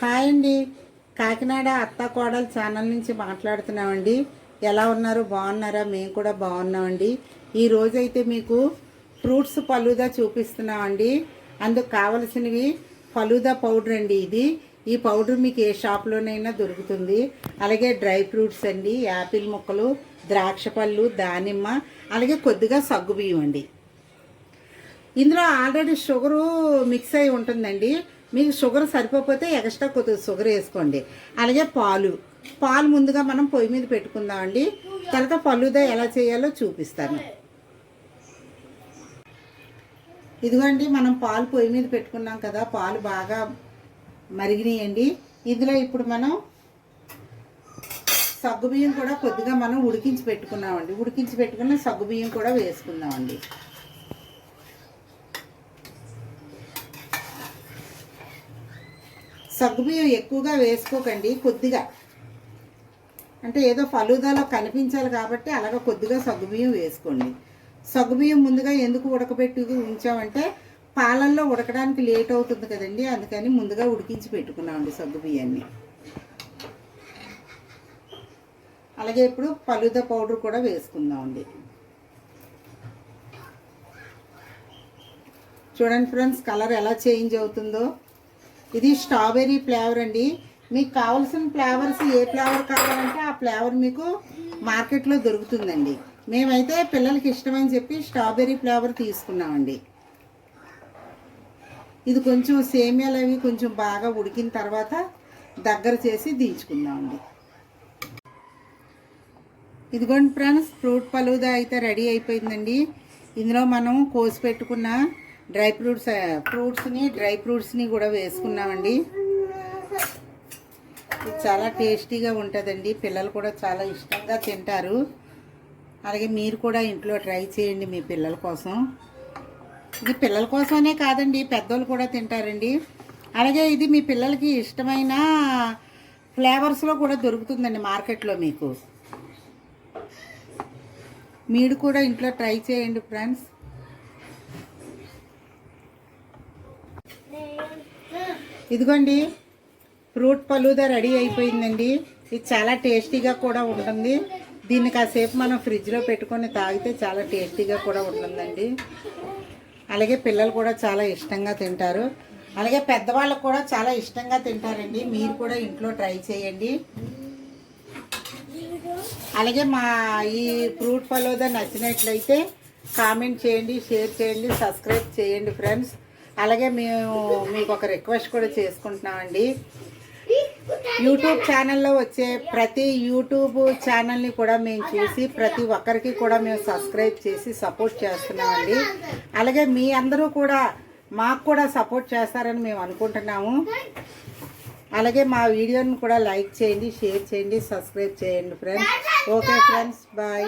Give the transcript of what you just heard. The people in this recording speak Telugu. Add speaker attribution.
Speaker 1: హాయ్ అండి. కాకినాడ అత్త కోడలు ఛానల్ నుంచి మాట్లాడుతున్నామండి. ఎలా ఉన్నారు? బాగున్నారా? మేము కూడా బాగున్నామండి. ఈ రోజైతే మీకు ఫ్రూట్స్ పలుదా చూపిస్తున్నామండి. అందుకు కావలసినవి ఫలూదా పౌడర్ అండి ఇది. ఈ పౌడర్ మీకు ఏ షాప్లోనైనా దొరుకుతుంది. అలాగే డ్రై ఫ్రూట్స్ అండి యాపిల్ ముక్కలు ద్రాక్ష పళ్ళు దానిమ్మ అలాగే కొద్దిగా సగ్గుబియ్యం అండి. ఇందులో ఆల్రెడీ షుగరు మిక్స్ అయి ఉంటుందండి. మీకు షుగర్ సరిపోతే ఎక్స్ట్రా కొద్దిగా షుగర్ వేసుకోండి. అలాగే పాలు. పాలు ముందుగా మనం పొయ్యి మీద పెట్టుకుందామండి తర్వాత పళ్ళుదా ఎలా చేయాలో చూపిస్తాను. ఇదిగోండి మనం పాలు పొయ్యి మీద పెట్టుకున్నాం కదా పాలు బాగా మరిగినాయండి. ఇందులో ఇప్పుడు మనం సగ్గుబియ్యం కూడా కొద్దిగా మనం ఉడికించి పెట్టుకున్నామండి. ఉడికించి పెట్టుకున్న సగ్గుబియ్యం కూడా వేసుకుందామండి. సగ్గుబియ్యం ఎక్కువగా వేసుకోకండి కొద్దిగా. అంటే ఏదో ఫలుదాలో కనిపించాలి కాబట్టి అలాగ కొద్దిగా సగ్గుబియ్యం వేసుకోండి. సగ్గుబియ్యం ముందుగా ఎందుకు ఉడకబెట్టి ఉంచామంటే పాలల్లో ఉడకడానికి లేట్ అవుతుంది కదండి అందుకని ముందుగా ఉడికించి పెట్టుకున్నామండి సగ్గుబియ్యాన్ని. అలాగే ఇప్పుడు పలుద పౌడర్ కూడా వేసుకుందామండి. చూడండి ఫ్రెండ్స్ కలర్ ఎలా చేంజ్ అవుతుందో. ఇది స్ట్రాబెర్రీ ఫ్లేవర్ అండి. మీకు కావాల్సిన ఫ్లేవర్స్ ఏ ఫ్లేవర్ కావాలంటే ఆ ఫ్లేవర్ మీకు మార్కెట్లో దొరుకుతుందండి. మేమైతే పిల్లలకి ఇష్టమని చెప్పి స్ట్రాబెర్రీ ఫ్లేవర్ తీసుకున్నామండి. ఇది కొంచెం సేమియాలు అవి కొంచెం బాగా ఉడికిన తర్వాత దగ్గర చేసి దించుకుందామండి. ఇదిగోండి ఫ్రెండ్స్ ఫ్రూట్ పలుదా అయితే రెడీ అయిపోయిందండి. ఇందులో మనం కోసి పెట్టుకున్న డ్రై ఫ్రూట్స్ ఫ్రూట్స్ని డ్రై ఫ్రూట్స్ని కూడా వేసుకున్నామండి. ఇది చాలా టేస్టీగా ఉంటుందండి. పిల్లలు కూడా చాలా ఇష్టంగా తింటారు. అలాగే మీరు కూడా ఇంట్లో ట్రై చేయండి మీ పిల్లల కోసం. ఇది పిల్లల కోసమనే కాదండి పెద్దోళ్ళు కూడా తింటారండి. అలాగే ఇది మీ పిల్లలకి ఇష్టమైన ఫ్లేవర్స్లో కూడా దొరుకుతుందండి మార్కెట్లో మీకు. మీరు కూడా ఇంట్లో ట్రై చేయండి ఫ్రెండ్స్. ఇదిగోండి ఫ్రూట్ పలూదా రెడీ అయిపోయిందండి. ఇది చాలా టేస్టీగా కూడా ఉంటుంది. దీన్ని కాసేపు మనం ఫ్రిడ్జ్లో పెట్టుకొని తాగితే చాలా టేస్టీగా కూడా ఉంటుందండి. అలాగే పిల్లలు కూడా చాలా ఇష్టంగా తింటారు. అలాగే పెద్దవాళ్ళు కూడా చాలా ఇష్టంగా తింటారండి. మీరు కూడా ఇంట్లో ట్రై చేయండి. అలాగే మా ఈ ఫ్రూట్ ఫలోదా నచ్చినట్లయితే కామెంట్ చేయండి షేర్ చేయండి సబ్స్క్రైబ్ చేయండి ఫ్రెండ్స్. అలాగే మేము మీకు ఒక రిక్వెస్ట్ కూడా చేసుకుంటున్నామండి. యూట్యూబ్ ఛానల్లో వచ్చే ప్రతి యూట్యూబ్ ఛానల్ని కూడా మేము చూసి ప్రతి ఒక్కరికి కూడా మేము సబ్స్క్రైబ్ చేసి సపోర్ట్ చేస్తున్నామండి. అలాగే మీ అందరూ కూడా మాకు కూడా సపోర్ట్ చేస్తారని మేము అనుకుంటున్నాము. అలాగే మా వీడియోని కూడా లైక్ చేయండి షేర్ చేయండి సబ్స్క్రైబ్ చేయండి ఫ్రెండ్స్ ఓకే ఫ్రెండ్స్ బాయ్